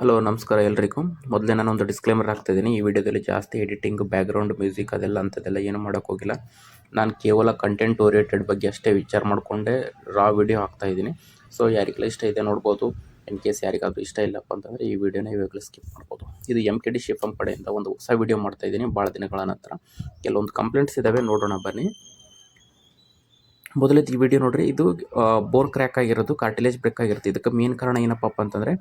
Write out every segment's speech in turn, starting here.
Hello, ನಮಸ್ಕಾರ ಎಲ್ರಿಗೂ. ಮೊದಲೇ ನಾನು ಒಂದು ಡಿಸ್ಕ್ಲೇಮರ್ ಹಾಕ್ತಿದ್ದೀನಿ ಈ ವಿಡಿಯೋದಲ್ಲಿ ಜಾಸ್ತಿ ಎಡಿಟಿಂಗ್ ಬ್ಯಾಕ್ಗ್ರೌಂಡ್ ಮ್ಯೂಸಿಕ್ ಅದೆಲ್ಲ ಅಂಥದ್ದೆಲ್ಲ ಏನು ಮಾಡೋಕ್ಕೋಗಿಲ್ಲ ನಾನು ಕೇವಲ ಕಂಟೆಂಟ್ ಓರಿಯೆಂಟೆಡ್ ಬಗ್ಗೆ ಅಷ್ಟೇ ವಿಚಾರ ಮಾಡಿಕೊಂಡೆ ರಾ ವಿಡಿಯೋ ಇದ್ದೀನಿ. ಸೊ ಯಾರಿಗೆಲ್ಲ ಇಷ್ಟ ಇದೆ ನೋಡ್ಬೋದು. ಇನ್ ಕೇಸ್ ಯಾರಿಗಾದರೂ ಇಷ್ಟ ಇಲ್ಲಪ್ಪ ಅಂತಂದರೆ ಈ ವಿಡಿಯೋನ ಇವಾಗಲೇ ಸ್ಕಿಪ್ ಮಾಡ್ಬೋದು. ಇದು ಎಂ ಕೆ ಡಿ ಶಿಫಮ್ ಕಡೆಯಿಂದ ಒಂದು ಹೊಸ ವಿಡಿಯೋ ಮಾಡ್ತಾ ಇದ್ದೀನಿ. ಭಾಳ ದಿನಗಳ ನಂತರ. ಕೆಲವೊಂದು ಕಂಪ್ಲೇಂಟ್ಸ್ ಇದ್ದಾವೆ ನೋಡೋಣ ಬನ್ನಿ. ಮೊದಲದ್ದು ಈ ವಿಡಿಯೋ ನೋಡ್ರಿ, ಇದು ಬೋರ್ ಕ್ರ್ಯಾಕ್ ಆಗಿರೋದು ಕಾರ್ಟಿಲೇಜ್ ಬ್ರೇಕ್ ಆಗಿರುತ್ತೆ. ಇದಕ್ಕೆ ಮೇನ್ ಕಾರಣ ಏನಪ್ಪ ಅಂತಂದರೆ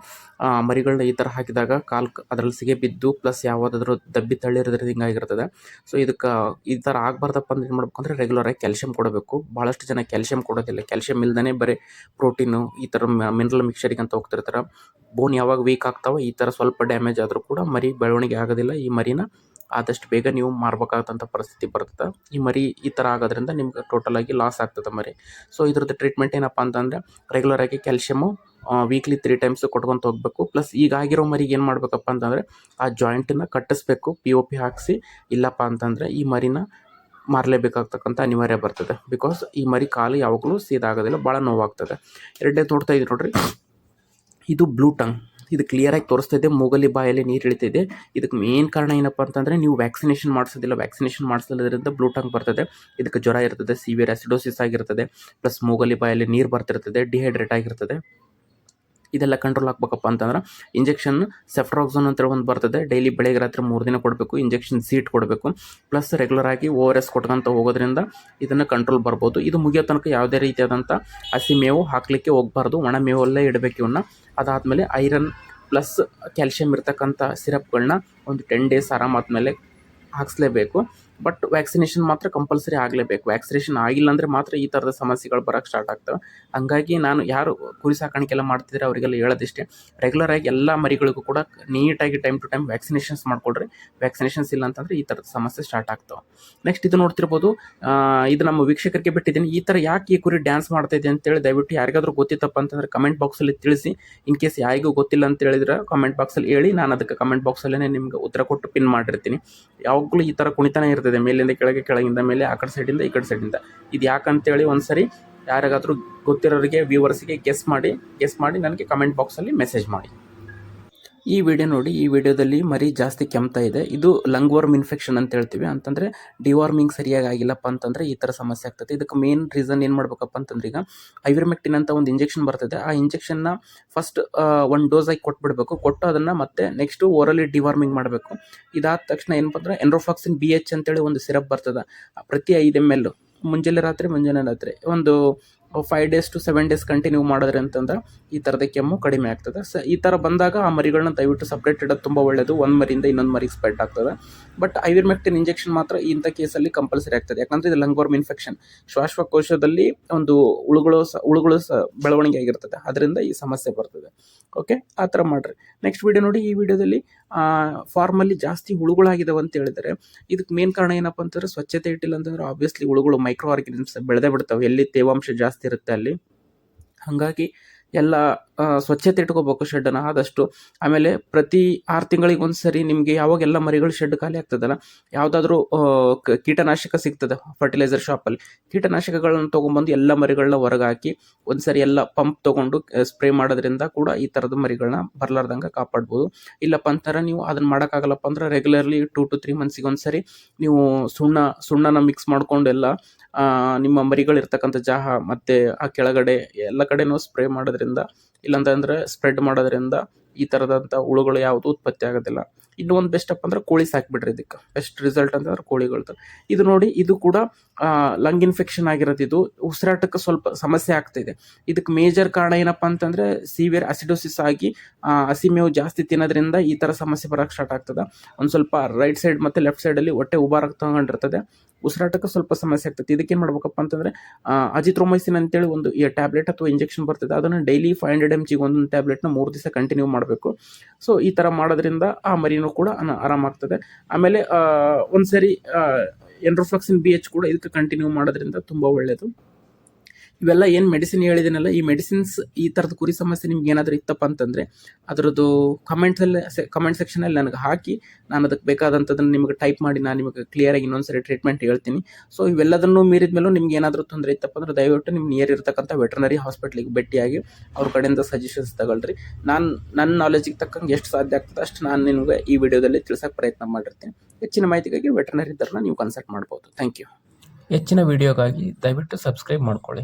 ಮರಿಗಳನ್ನ ಈ ಥರ ಹಾಕಿದಾಗ ಕಾಲ್ ಅದರಲ್ಲಿ ಸಿಗೆ ಬಿದ್ದು ಪ್ಲಸ್ ಯಾವುದಾದ್ರೂ ದಬ್ಬಿ ತಳ್ಳಿರೋದ್ರಿಂದ ಹಿಂಗಾಗಿರ್ತದೆ. ಸೊ ಇದಕ್ಕೆ, ಈ ಥರ ಆಗಬಾರ್ದಪ್ಪ ಅಂದ್ರೆ ಏನು ಮಾಡ್ಬೇಕು ಅಂದರೆ ರೆಗ್ಯುಲರಾಗಿ ಕ್ಯಾಲ್ಶಿಯಂ ಕೊಡಬೇಕು. ಭಾಳಷ್ಟು ಜನ ಕ್ಯಾಲ್ಶಿಯಂ ಕೊಡೋದಿಲ್ಲ. ಕ್ಯಾಲ್ಶಿಯಂ ಇಲ್ದೇ ಬರೀ ಪ್ರೋಟೀನು ಈ ಥರ ಮಿನರಲ್ ಮಿಕ್ಸರಿಗೆ ಅಂತ ಹೋಗ್ತಿರ್ತಾರೆ. ಬೋನ್ ಯಾವಾಗ ವೀಕ್ ಆಗ್ತಾವೆ, ಈ ಥರ ಸ್ವಲ್ಪ ಡ್ಯಾಮೇಜ್ ಆದರೂ ಕೂಡ ಮರಿ ಬೆಳವಣಿಗೆ ಆಗೋದಿಲ್ಲ. ಈ ಮರಿನ ಆದಷ್ಟು ಬೇಗ ನೀವು ಮಾರ್ಬೇಕಾದಂಥ ಪರಿಸ್ಥಿತಿ ಬರ್ತದೆ ಈ ಮರಿ ಈ ಥರ ಆಗೋದ್ರಿಂದ ನಿಮ್ಗೆ ಟೋಟಲ್ ಆಗಿ ಲಾಸ್ ಆಗ್ತದೆ ಮರಿ. ಸೊ ಇದ್ರದ್ದು ಟ್ರೀಟ್ಮೆಂಟ್ ಏನಪ್ಪ ಅಂತಂದರೆ ರೆಗ್ಯುಲರ್ ಆಗಿ ಕ್ಯಾಲ್ಶಿಯಮು ವೀಕ್ಲಿ ತ್ರೀ ಟೈಮ್ಸ್ ಕೊಟ್ಕೊಂತ ಹೋಗ್ಬೇಕು. ಪ್ಲಸ್ ಈಗ ಆಗಿರೋ ಮರಿಗೆ ಏನು ಮಾಡಬೇಕಪ್ಪ ಅಂತಂದರೆ ಆ ಜಾಯಿಂಟನ್ನು ಕಟ್ಟಿಸ್ಬೇಕು ಪಿ ಒ ಪಿ ಹಾಕಿಸಿ. ಇಲ್ಲಪ್ಪ ಅಂತಂದರೆ ಈ ಮರಿನ ಮಾರಲೇಬೇಕಾಗ್ತಕ್ಕಂಥ ಅನಿವಾರ್ಯ ಬರ್ತದೆ. ಬಿಕಾಸ್ ಈ ಮರಿ ಕಾಲು ಯಾವಾಗಲೂ ಸೀದಾಗೋದಿಲ್ಲ, ಭಾಳ ನೋವಾಗ್ತದೆ. ಎರಡನೇ ನೋಡ್ತಾ ಇದ್ದೀವಿ ನೋಡ್ರಿ. ಇದು ಬ್ಲೂ ಟಂಗ್ ಇದು ಕ್ಲಿಯರಾಗಿ ತೋರಿಸ್ತಾ ಇದೆ. ಮೂಗಲ್ಲಿ ಬಾಯಲ್ಲಿ ನೀರು ಇಳಿತಿದೆ ಇದಕ್ಕೆ ಮೇನ್ ಕಾರಣ ಏನಪ್ಪ ಅಂತಂದ್ರೆ ನೀವು ವ್ಯಾಕ್ಸಿನೇಷನ್ ಮಾಡಿಸೋದಿಲ್ಲ. ವ್ಯಾಕ್ಸಿನೇಷನ್ ಮಾಡಿಸೋದ್ರಿಂದ ಬ್ಲೂ ಟಂಗ್ ಬರ್ತದೆ. ಇದಕ್ಕೆ ಜ್ವರ ಇರ್ತದೆ ಸಿವಿಯರ್ ಆಸಿಡೋಸಿಸ್ ಆಗಿರ್ತದೆ. ಪ್ಲಸ್ ಮೂಗಲ್ಲಿ ಬಾಯಲ್ಲಿ ನೀರು ಬರ್ತಿರ್ತದೆ ಡಿಹೈಡ್ರೇಟ್ ಆಗಿರ್ತದೆ. ಇದೆಲ್ಲ ಕಂಟ್ರೋಲ್ ಆಗ್ಬೇಕಪ್ಪ ಅಂತಂದ್ರೆ ಇಂಜೆಕ್ಷನ್ ಸೆಫ್ರಾಕ್ಸೋನ್ ಅಂತೇಳಿ ಒಂದು ಬರ್ತದೆ. ಡೈಲಿ ಬೆಳಗ್ಗೆ ರಾತ್ರಿ ಮೂರು ದಿನ ಕೊಡಬೇಕು ಇಂಜೆಕ್ಷನ್ ಸೀಟ್ ಕೊಡಬೇಕು. ಪ್ಲಸ್ ರೆಗ್ಯುಲರ್ ಆಗಿ ಓ ಆರ್ ಎಸ್ ಕೊಟ್ಕೊಂತ ಹೋಗೋದ್ರಿಂದ ಇದನ್ನು ಕಂಟ್ರೋಲ್ ಬರ್ಬೋದು. ಇದು ಮುಗಿಯೋ ತನಕ ಯಾವುದೇ ರೀತಿಯಾದಂಥ ಹಸಿ ಮೇವು ಹಾಕಲಿಕ್ಕೆ ಹೋಗಬಾರ್ದು. ಒಣ ಮೇವಲ್ಲೇ ಇಡಬೇಕು ಇವನ್ನ ಅದಾದಮೇಲೆ ಐರನ್ ಪ್ಲಸ್ ಕ್ಯಾಲ್ಶಿಯಂ ಇರ್ತಕ್ಕಂಥ ಸಿರಪ್ಗಳನ್ನ ಒಂದು ಟೆನ್ ಡೇಸ್ ಆರಾಮಾದ್ಮೇಲೆ ಹಾಕ್ಸ್ಲೇಬೇಕು. ಬಟ್ ವ್ಯಾಕ್ಸಿನೇಷನ್ ಮಾತ್ರ ಕಂಪಲ್ಸರಿ ಆಗಲೇಬೇಕು. ವ್ಯಾಕ್ಸಿನೇಷನ್ ಆಗಿಲ್ಲ ಅಂದರೆ ಮಾತ್ರ ಈ ಥರದ ಸಮಸ್ಯೆಗಳು ಬರೋಕ್ಕೆ ಸ್ಟಾರ್ಟ್ ಆಗ್ತವೆ. ಹಂಗಾಗಿ ನಾನು ಯಾರು ಕುರಿ ಸಾಕಾಣಿಕೆ ಎಲ್ಲ ಮಾಡ್ತಿದ್ರೆ ಅವರಿಗೆಲ್ಲ ಹೇಳೋದಿಷ್ಟೇ. ರೆಗ್ಯುಲರ್ ಆಗಿ ಎಲ್ಲ ಮರಿಗಳಿಗೂ ಕೂಡ ನೀಟಾಗಿ ಟೈಮ್ ಟು ಟೈಮ್ ವ್ಯಾಕ್ಸಿನೇಷನ್ಸ್ ಮಾಡ್ಕೊಳ್ರಿ. ವ್ಯಾಕ್ಸಿನೇಷನ್ಸ್ ಇಲ್ಲ ಅಂತಂದರೆ ಈ ಥರದ ಸಮಸ್ಯೆ ಸ್ಟಾರ್ಟ್ ಆಗ್ತವೆ. ನೆಕ್ಸ್ಟ್ ಇದು ನೋಡ್ತಿರ್ಬೋದು ಇದು ನಮ್ಮ ವೀಕ್ಷಕರಿಗೆ ಬಿಟ್ಟಿದ್ದೀನಿ. ಈ ಥರ ಯಾಕೆ ಈ ಕುರಿ ಡ್ಯಾನ್ಸ್ ಮಾಡ್ತಾ ಇದೆ ಅಂತೇಳಿ ದಯವಿಟ್ಟು ಯಾರಿಗಾದ್ರೂ ಗೊತ್ತಿತ್ತಪ್ಪ ಅಂತಂದರೆ ಕಮೆಂಟ್ ಬಾಕ್ಸಲ್ಲಿ ತಿಳಿಸಿ. ಇನ್ ಕೇಸ್ ಯಾರಿಗೂ ಗೊತ್ತಿಲ್ಲ ಅಂತ ಹೇಳಿದ್ರೆ ಕಮೆಂಟ್ ಬಾಕ್ಸಲ್ಲಿ ಹೇಳಿ. ನಾನು ಅದಕ್ಕೆ ಕಮೆಂಟ್ ಬಾಕ್ಸಲ್ಲೇ ನಿಮ್ಗೆ ಉತ್ತರ ಕೊಟ್ಟು ಪಿನ್ ಮಾಡಿರ್ತೀನಿ. ಯಾವಾಗಲೂ ಈ ಥರ ಕುಣಿತಾನೆ ಇರ್ತದೆ ಮೇಲಿಂದ ಕೆಳಗೆ, ಕೆಳಗಿಂದ ಮೇಲೆ, ಆ ಕಡೆ ಸೈಡಿಂದ ಈ ಕಡೆ ಸೈಡಿಂದ ಇದು. ಯಾಕಂತೇಳಿ ಒಂದ್ಸರಿ ಯಾರಿಗಾದ್ರೂ ಗೊತ್ತಿರೋರಿಗೆ ವ್ಯೂವರ್ಸ್ಗೆ ಗೆಸ್ ಮಾಡಿ ಗೆಸ್ ಮಾಡಿ ನನಗೆ ಕಮೆಂಟ್ ಬಾಕ್ಸಲ್ಲಿ ಮೆಸೇಜ್ ಮಾಡಿ. ಈ ವಿಡಿಯೋ ನೋಡಿ, ಈ ವಿಡಿಯೋದಲ್ಲಿ ಮರಿ ಜಾಸ್ತಿ ಕೆಮ್ತಾ ಇದೆ. ಇದು ಲಂಗ್ ವರ್ಮ್ ಇನ್ಫೆಕ್ಷನ್ ಅಂತ ಹೇಳ್ತೀವಿ. ಅಂತಂದರೆ ಡಿವಾರ್ಮಿಂಗ್ ಸರಿಯಾಗಿ ಆಗಿಲ್ಲಪ್ಪ ಅಂತಂದರೆ ಈ ಥರ ಸಮಸ್ಯೆ ಆಗ್ತದೆ. ಇದಕ್ಕೆ ಮೇನ್ ರೀಸನ್ ಏನು ಮಾಡ್ಬೇಕಪ್ಪ ಅಂತಂದ್ರೆ ಈಗ ಐವರ್ಮೆಕ್ಟಿನ್ ಅಂತ ಒಂದು ಇಂಜೆಕ್ಷನ್ ಬರ್ತದೆ. ಆ ಇಂಜೆಕ್ಷನ್ನ ಫಸ್ಟ್ ಒಂದು ಡೋಸ್ ಆಗಿ ಕೊಟ್ಬಿಡ್ಬೇಕು. ಕೊಟ್ಟು ಅದನ್ನು ಮತ್ತೆ ನೆಕ್ಸ್ಟು ಓರಲಿ ಡಿವಾರ್ಮಿಂಗ್ ಮಾಡಬೇಕು. ಇದಾದ ತಕ್ಷಣ ಏನಪ್ಪ ಅಂದ್ರೆ ಎನ್ರೋಫಾಕ್ಸಿನ್ ಬಿ ಎಚ್ ಅಂತೇಳಿ ಒಂದು ಸಿರಪ್ ಬರ್ತದೆ. ಪ್ರತಿ ಐದು ಎಂ ಎಲ್ ಮುಂಜಾನೆ ರಾತ್ರಿ ಮುಂಜಾನೆ ರಾತ್ರಿ. ಒಂದು five days to seven days continue ಮಾಡಿದ್ರೆ ಅಂತಂದ್ರೆ ಈ ಥರದ ಕೆಮ್ಮು ಕಡಿಮೆ ಆಗ್ತದೆ. ಸ ಈ ಥರ ಬಂದಾಗ ಆ ಮರಿಗಳನ್ನ ದಯವಿಟ್ಟು ಸಪ್ರೇಟ್ ಇಡೋದು ತುಂಬ ಒಳ್ಳೆಯದು ಒಂದು ಮರಿಯಿಂದ ಇನ್ನೊಂದು ಮರಿಗೆ ಸ್ಪ್ರೆಡ್ ಆಗ್ತದೆ. ಬಟ್ ಐವಿರ್ಮೆಕ್ಟಿನ್ ಇಂಜೆಕ್ಷನ್ ಮಾತ್ರ ಇಂಥ ಕೇಸಲ್ಲಿ ಕಂಪಲ್ಸರಿ ಆಗ್ತದೆ. ಯಾಕಂದರೆ ಇದು ಲಂಗ್ವರ್ಮ್ ಇನ್ಫೆಕ್ಷನ್ ಶ್ವಾಸಕೋಶದಲ್ಲಿ ಒಂದು ಉಳುಗಳು ಸ ಉಳುಗಳು ಸ ಬೆಳವಣಿಗೆ ಆಗಿರ್ತದೆ. ಅದರಿಂದ ಈ ಸಮಸ್ಯೆ ಬರ್ತದೆ. ಓಕೆ ಆ ಥರ ಮಾಡಿರಿ. ನೆಕ್ಸ್ಟ್ ವಿಡಿಯೋ ನೋಡಿ ಈ ವಿಡಿಯೋದಲ್ಲಿ ಫಾರ್ಮಲ್ಲಿ ಜಾಸ್ತಿ ಹುಳುಗಳಾಗಿದ್ದಾವೆ ಅಂತ ಹೇಳಿದರೆ ಇದಕ್ಕೆ ಮೇನ್ ಕಾರಣ ಏನಪ್ಪ ಅಂತಂದ್ರೆ ಸ್ವಚ್ಛತೆ ಇಟ್ಟಿಲ್ಲ ಅಂತಂದ್ರೆ ಆಬ್ವಿಯಸ್ಲಿ ಹುಳುಗಳು ಮೈಕ್ರೋ ಆರ್ಗನಿಮ್ಸ್ ಬೆಳೆದೇ ಬಿಡ್ತಾವೆ. ಎಲ್ಲಿ ತೇವಾಂಶ ಜಾಸ್ತಿ ಇರುತ್ತೆ ಅಲ್ಲಿ. ಹಾಗಾಗಿ ಎಲ್ಲ ಸ್ವಚ್ಛತೆ ಇಟ್ಕೋಬೇಕು ಶೆಡ್ಡನ್ನು ಆದಷ್ಟು. ಆಮೇಲೆ ಪ್ರತಿ ಆರು ತಿಂಗಳಿಗೆ ಒಂದು ಸರಿ ನಿಮಗೆ ಯಾವಾಗೆಲ್ಲ ಮರಿಗಳು ಶೆಡ್ ಖಾಲಿ ಆಗ್ತದಲ್ಲ ಯಾವುದಾದ್ರೂ ಕೀಟನಾಶಕ ಸಿಗ್ತದೆ ಫರ್ಟಿಲೈಸರ್ ಶಾಪಲ್ಲಿ ಕೀಟನಾಶಕಗಳನ್ನ ತೊಗೊಂಬಂದು ಎಲ್ಲ ಮರಿಗಳನ್ನ ಹೊರಗೆ ಹಾಕಿ ಒಂದು ಸರಿ ಎಲ್ಲ ಪಂಪ್ ತೊಗೊಂಡು ಸ್ಪ್ರೇ ಮಾಡೋದ್ರಿಂದ ಕೂಡ ಈ ಥರದ ಮರಿಗಳನ್ನ ಬರಲಾರ್ದಂಗೆ ಕಾಪಾಡ್ಬೋದು. ಇಲ್ಲಪ್ಪ ಅಂತಾರೆ ನೀವು ಅದನ್ನ ಮಾಡೋಕ್ಕಾಗಲ್ಲಪ್ಪ ಅಂದ್ರೆ ರೆಗ್ಯುಲರ್ಲಿ ಟೂ ಟು ತ್ರೀ ಮಂತ್ಸಿಗೆ ಒಂದ್ಸರಿ ನೀವು ಸುಣ್ಣ ಸುಣ್ಣನ ಮಿಕ್ಸ್ ಮಾಡ್ಕೊಂಡು ಎಲ್ಲ ಆ, ನಿಮ್ಮ ಮರಿಗಳಿರ್ತಕ್ಕಂಥ ಜಾಹ ಮತ್ತು ಆ ಕೆಳಗಡೆ ಎಲ್ಲ ಕಡೆನೂ ಸ್ಪ್ರೇ ಮಾಡೋದ್ರಿಂದ ಇಲ್ಲಾಂತಂದರೆ ಸ್ಪ್ರೆಡ್ ಮಾಡೋದ್ರಿಂದ ಈ ಥರದಂಥ ಹುಳುಗಳು ಯಾವುದು ಉತ್ಪತ್ತಿ ಆಗೋದಿಲ್ಲ. ಇನ್ನು ಒಂದು ಬೆಸ್ಟ್ ಅಪ್ ಅಂದ್ರೆ ಕೋಳಿ ಸಾಕ್ಬಿಡ್ರಿ ಇದಕ್ಕೆ. ಬೆಸ್ಟ್ ರಿಸಲ್ಟ್ ಅಂತಂದ್ರೆ ಕೋಳಿಗಳ್ದು. ಇದು ನೋಡಿ, ಇದು ಕೂಡ ಲಂಗ್ ಇನ್ಫೆಕ್ಷನ್ ಆಗಿರೋದು ಇದು ಉಸಿರಾಟಕ್ಕೆ ಸ್ವಲ್ಪ ಸಮಸ್ಯೆ ಆಗ್ತಿದೆ. ಇದಕ್ಕೆ ಮೇಜರ್ ಕಾರಣ ಏನಪ್ಪ ಅಂತಂದ್ರೆ ಸಿವಿಯರ್ ಅಸಿಡೋಸಿಸ್ ಆಗಿ ಹಸಿಮೇವು ಹಸಿ ಮೇವು ಜಾಸ್ತಿ ತಿನ್ನೋದ್ರಿಂದ ಈ ಥರ ಸಮಸ್ಯೆ ಬರೋಕ್ಕೆ ಸ್ಟಾರ್ಟ್ ಆಗ್ತದೆ. ಒಂದು ಸ್ವಲ್ಪ ರೈಟ್ ಸೈಡ್ ಮತ್ತು ಲೆಫ್ಟ್ ಸೈಡಲ್ಲಿ ಹೊಟ್ಟೆ ಉಬಾರಕ್ಕೆ ತಗೊಂಡಿರ್ತದೆ. ಉಸಿರಾಟಕ್ಕೆ ಸ್ವಲ್ಪ ಸಮಸ್ಯೆ ಆಗ್ತೈತಿ. ಇದಕ್ಕೆ ಏನು ಮಾಡ್ಬೇಕಪ್ಪ ಅಂತಂದರೆ ಅಜಿತ್ರೋಮೈಸಿನ್ ಅಂತೇಳಿ ಒಂದು, ಈ ಟ್ಯಾಬ್ಲೆಟ್ ಅಥವಾ ಇಂಜೆಕ್ಷನ್ ಬರ್ತದೆ ಅದನ್ನು ಡೈಲಿ ಫೈವ್ ಹಂಡ್ರೆಡ್ ಎಂ ಜಿಗೆ ಒಂದೊಂದು ಟ್ಯಾಬ್ಲೆಟ್ನ ಮೂರು ದಿವಸ ಕಂಟಿನ್ಯೂ ಮಾಡಬೇಕು. ಸೊ ಈ ಥರ ಮಾಡೋದ್ರಿಂದ ಆ ಮರಿನೂ ಕೂಡ ಆರಾಮಾಗ್ತದೆ ಆಮೇಲೆ ಒಂದು ಸರಿ ಎಂಡ್ರೋಫ್ಲಕ್ಸಿನ್ ಬಿ ಎಚ್ ಕೂಡ ಇದಕ್ಕೆ ಕಂಟಿನ್ಯೂ ಮಾಡೋದ್ರಿಂದ ತುಂಬ ಒಳ್ಳೆಯದು ಇವೆಲ್ಲ ಏನು ಮೆಡಿಸಿನ್ ಹೇಳಿದ್ದೀನಲ್ಲ ಈ ಮೆಡಿಸಿನ್ಸ್ ಈ ಥರದ ಕುರಿ ಸಮಸ್ಯೆ ನಿಮ್ಗೆ ಏನಾದರೂ ಇತ್ತಪ್ಪ ಅಂತಂದರೆ, ಅದರದ್ದು ಕಮೆಂಟ್ಸಲ್ಲಿ ಕಮೆಂಟ್ ಸೆಕ್ಷನಲ್ಲಿ ನನಗೆ ಹಾಕಿ, ನಾನು ಅದಕ್ಕೆ ಬೇಕಾದಂಥದ್ದನ್ನು ನಿಮಗೆ ಟೈಪ್ ಮಾಡಿ, ನಾನು ನಿಮಗೆ ಕ್ಲಿಯರಾಗಿ ಇನ್ನೊಂದು ಸರಿ ಟ್ರೀಟ್ಮೆಂಟ್ ಹೇಳ್ತೀನಿ. ಸೊ ಇವೆಲ್ಲದನ್ನು ಮೀರಿದ ಮೇಲೂ ನಿಮ್ಗೆ ಏನಾದರೂ ತೊಂದರೆ ಇತ್ತಪ್ಪ ಅಂದ್ರೆ, ದಯವಿಟ್ಟು ನಿಮ್ಮ ನಿಯರ್ ಇರತಕ್ಕಂಥ ವೆಟರ್ನರಿ ಹಾಸ್ಪಿಟ್ಲಿಗೆ ಭೇಟಿಯಾಗಿ ಅವ್ರ ಕಡೆಯಿಂದ ಸಜೆಷನ್ಸ್ ತಗೊಳ್ರಿ. ನಾನು ನನ್ನ ನಾಲೆಜಿಗೆ ತಕ್ಕಂಗೆ ಎಷ್ಟು ಸಾಧ್ಯ ಆಗ್ತದೆ ಅಷ್ಟು ನಾನು ನಿಮಗೆ ಈ ವಿಡಿಯೋದಲ್ಲಿ ತಿಳಿಸೋಕೆ ಪ್ರಯತ್ನ ಮಾಡಿರ್ತೀನಿ. ಹೆಚ್ಚಿನ ಮಾಹಿತಿಗಾಗಿ ವೆಟರ್ನರಿ ಇದ್ದಾರನ್ನ ನೀವು ಕನ್ಸಲ್ಟ್ ಮಾಡ್ಬೋದು. ಥ್ಯಾಂಕ್ ಯು ಹೆಚ್ಚಿನ ವಿಡಿಯೋಗಾಗಿ ದಯವಿಟ್ಟು ಸಬ್ಸ್ಕ್ರೈಬ್ ಮಾಡ್ಕೊಳ್ಳಿ.